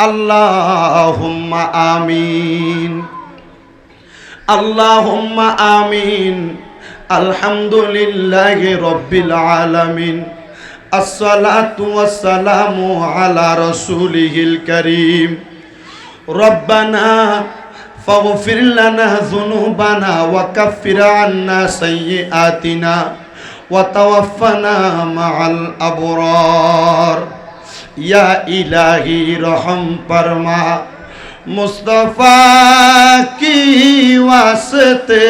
আল্লাহুম্মা আমিন আল্লাহুম্মা আমিন আলহামদুলিল্লাহি রাব্বিল আলামিন আসসালাতু ওয়াসসালামু আলা রাসূলিহিল কারীম রব্বানা فاغفر لنا ذنوبنا وكفر عنا سيئاتنا وتوفنا مع الأبرار ইয়া ইলাহি রহম পরমা মুস্তফা কি ওয়াসতে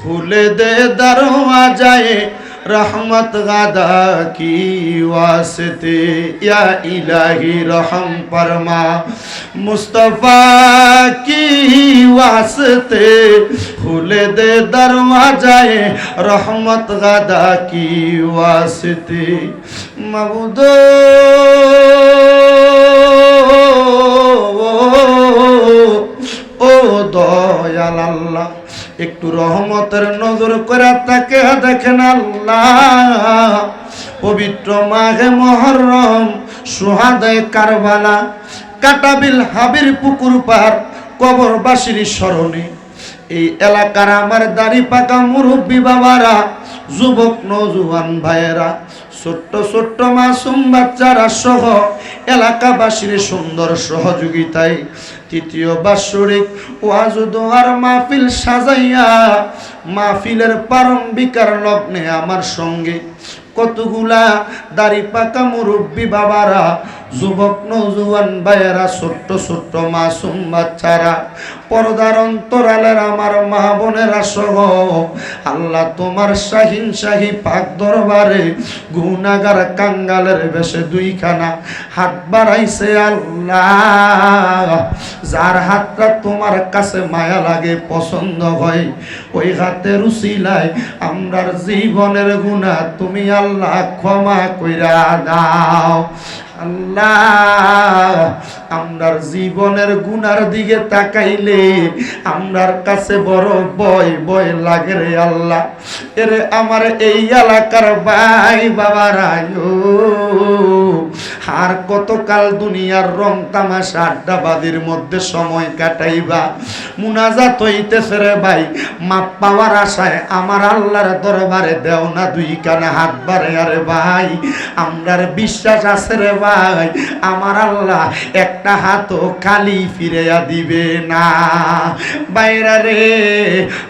খুলে দে দরওয়াজায়ে रहमत गादा की वास्ते या इलाही रहम फरमा मुस्तफ़ा की वास्ते खुले दे दरवाजाए रहमत गादा की वास्ते মবুদো ও দয়াল আল্লাহ একটু রহমতের নজর করে তাকে দেখেন আল্লাহ। পবিত্র মাঘে মহরম সুহাদায় কারবালা কাটাবিল হাবির পুকুর পার, কবরবাসীর স্মরণে। এই এলাকার আমার দাড়ি পাকা মুরব্বী বাবারা, যুবক নজুয়ান ভাইয়েরা, ছোট্ট ছোট্ট মাসুম বাচ্চারা সহ এলাকাবাসীর সুন্দর সহযোগিতায় তৃতীয় বাৎসরিক ওয়াজুদোয়ার মাহফিল সাজাইয়া মাহফিলের প্রারম্ভিকার লগ্নে আমার সঙ্গে কতগুলা দাড়ি পাকা মুরব্বী বাবারা যুবক নজুয়ান ভাইয়েরা ছোট্ট ছোট্ট মাসুম বাচ্চারা, পর্দার অন্তরালের আমার মা বোনেরা সহ, আল্লাহ তোমার শাহিন শাহী পাক দরবারে গুনাগার কাঙ্গালের বেশে দুইখানা হাত বাড়াইছে আল্লাহ। যার হাতটা তোমার কাছে মায়া লাগে, পছন্দ হয়, ওই হাতের উসিলায় আমরার জীবনের গুণা তুমি আল্লাহ ক্ষমা কইরা দাও। আল্লাহ, আমরার জীবনের গুনার দিকে তাকাইলে আমরার কাছে বড় বয় বয় লাগে রে আল্লাহ। এরে আমার এই এলাকার ভাই বাবারা আর কতকাল দুনিয়ার রং তামাশা আড্ডাবাদির মধ্যে সময় কাটাইবা? মুনাজাত হইতেছে রে ভাই, মাপ পাওয়ার আশায় আমার আল্লাহর দরবারে দেও না দুই কানে হাত বাড়ে আরে ভাই, আমরার বিশ্বাস আছে রে ভাই, আমার আল্লাহ একটা হাতও খালি ফিরেয়া দিবে না। বাইরা রে,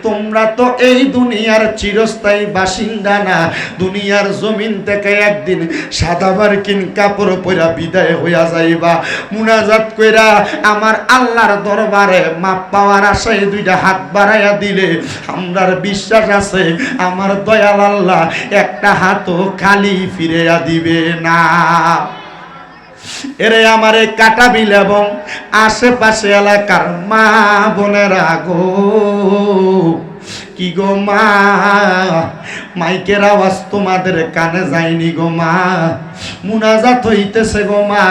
তোমরা তো এই দুনিয়ার চিরস্থায়ী বাসিন্দা না, দুনিয়ার জমিন থেকে একদিন সাদা বারকিন কাপড় পরা বিদায় হইয়া যাইবা। মুনাজাত কইরা আমার আল্লাহর দরবারে মাপ পাওয়ার আশায় দুইটা হাত বাড়াইয়া দিলে। আমরার বিশ্বাস আছে, আমার দয়াল আল্লাহ একটা হাতও খালি ফিরেয়া দিবে না। এরে আমার এই কাটা কাটাবিল এবং আশেপাশে এলাকার মা বোনেরা গো। কি গো মা? মাইকের আওয়াজ তোমাদের কানে যায়নি গো মা। মুনাজাত হইতেছে গো মা।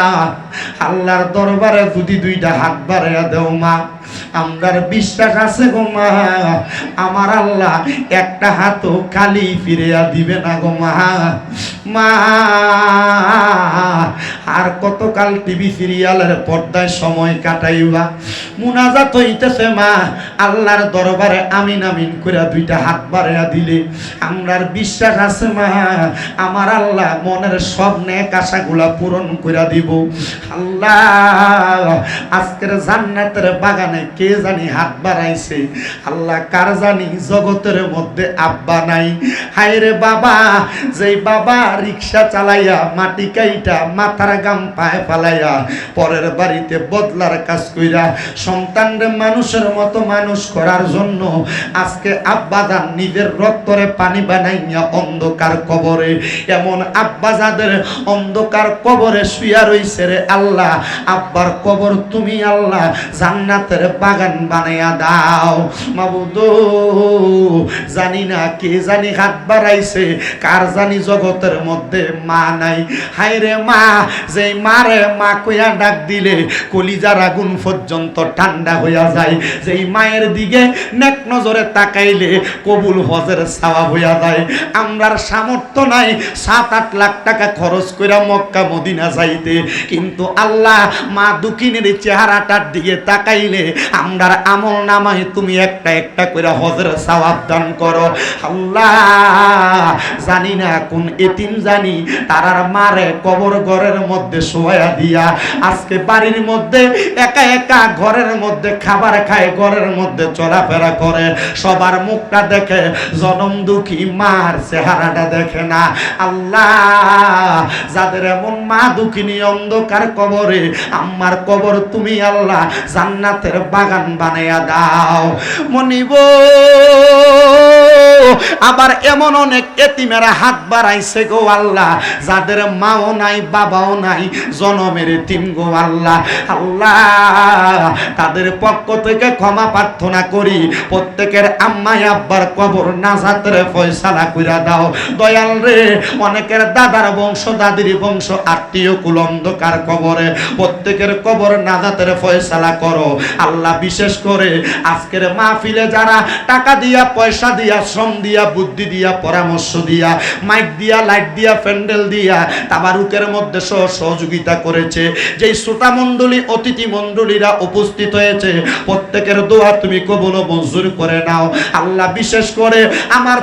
আল্লাহর দরবারে যদি দুইটা হাত বাড়াইয়া দেও মা। আমরার বিশ্বাস আছে গো মা। আমার আল্লাহ একটা হাতও খালি ফিরিয়া দিবে না গো মা। মা, আর কতকাল টিভি সিরিয়ালের পর্দায় সময় কাটাইবা। মুনাজাত হইতেছে মা। আল্লাহর দরবারে আমিন আমিন করে দুইটা হাত বাড়াইয়া দিলে। আমরার বিশ্বাস আছে মা, আমার আল্লাহ মনের সব নেক আশাগুলা পূরণ করে দিব। আল্লাহ, আজকের জান্নাতের বাগানে কে জানি হাত বাড়াইছে? আল্লাহ কার জানি জগতের মধ্যে আব্বা নাই? হায়রে বাবা, যেই বাবা রিক্সা চালাইয়া, মাটি কাইটা মাথার গাম পায়ে ফালাইয়া, পরের বাড়িতে বদলার কাজ কইরা, সন্তানরে মানুষের মতো মানুষ করার জন্য আজকে আব্বা দান নিজের রক্তরে পানি অন্ধকার কবরে। এমন আব্বা যাদের অন্ধকার কবরে শুয়া রইছে রে আল্লাহ। আব্বার কবর তুমি আল্লাহ, জান্নাতের বাগান বানাইয়া দাও। মাবুদ, জানি না কে জানি হাত বাড়াইছে, কার জানি জগতের মধ্যে মা নাই। হাই রে মা যে মারে মা কইয়া ডাক দিলে, কলিজার আগুন পর্যন্ত ঠান্ডা হইয়া যায়। যেই মায়ের দিকে নেক নজরে তাকাইলে, কবুল হজের সাওয়া হইয়া যায়। আমরার সামর্থ্য নাই। সাত আট লাখ টাকা খরচ কইরা মক্কা, মদিনা যাইতে। কিন্তু আল্লাহ মা দুকিনের চেহারাটার দিকে তাকাইলে আমরার আমল নামায় তুমি একটা একটা করে হজের সওয়াব দান করো। আল্লাহ, জানি না কোন এতিম জানি, তারার মারে কবর ঘরের মধ্যে শোয়া দিয়া, আজকে বাড়ির মধ্যে একা একা ঘরের মধ্যে খাবার খায়, ঘরের মধ্যে চলাফেরা করে। সবার মুখটা দেখে জনম দুঃখী মার চেহারাটা দেখে না। আল্লাহ, যাদের এমন মা দুঃখিনী অন্ধকার কবরে, আমার কবর তুমি আল্লাহ জান্নাতের বাগান বানাইয়া দাও। মনিব, আবার এমন অনেক এতিমেরা হাত বাড়াইছে গো আল্লাহ, যাদের মাও নাই, বাবাও নাই, জনমের তিন গো আল্লাহ। আল্লাহ, তাদের পক্ষ থেকে ক্ষমা প্রার্থনা করি, প্রত্যেকের আম্মাই আব্বার কবর নাজাতের ফয়সালা কইরা দাও। দয়াল রে, অনেকের দাদার বংশ, দাদির বংশ, আত্মীয় কুলন্ধকার কবরে। প্রত্যেকের কবর নাজাতের ফয়সালা করো। আল্লাহ বিশেষ করে আজকের মাহফিলে যারা টাকা দিয়া, পয়সা দিয়া, শ্রম দিয়া, বুদ্ধি দিয়া, পরামর্শ দিয়া, মাইক দিয়া, লাইট দিয়া, প্যান্ডেল দিয়া, তাবারুকের মধ্যে সহ সহযোগিতা করেছে। যেই শ্রোতা মণ্ডলী অতিথি মণ্ডলীরা উপস্থিত হয়েছে, প্রত্যেকের দোয়া তুমি কবল মঞ্জুর করে নাও। আল্লাহ বিশেষ করে আমার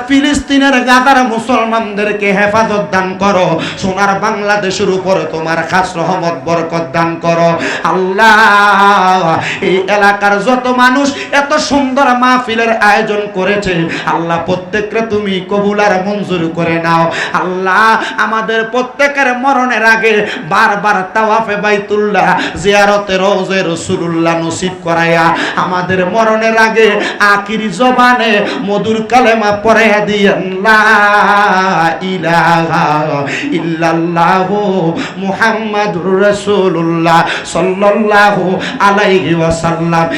ফিলিস্তিনের গাদার মুসলমানদেরকে হেফাজত দান করো। সোনার বাংলাদেশের উপরে তোমার খাস রহমত, বরকত দান করো। আল্লাহ, এই এলাকার যত মানুষ এত সুন্দর মাহফিলের আয়োজন করেছে, আল্লাহ প্রত্যেককে তুমি কবুল আর মঞ্জুর করে নাও। আল্লাহ, আমাদের প্রত্যেকের মরণের আগে বারবার তাওয়াফে বাইতুল্লাহ জিয়ারতে রোজে রসুল্লাহ নসিব করাইয়া আমাদের মরণের আগে আখির জবানে মধুর কালেমা পড়াইয়া দিয়েন মুহাম্মাদুর রাসূলুল্লাহ সাল্লাল্লাহু আলাইহি ওয়াসাল্লাম।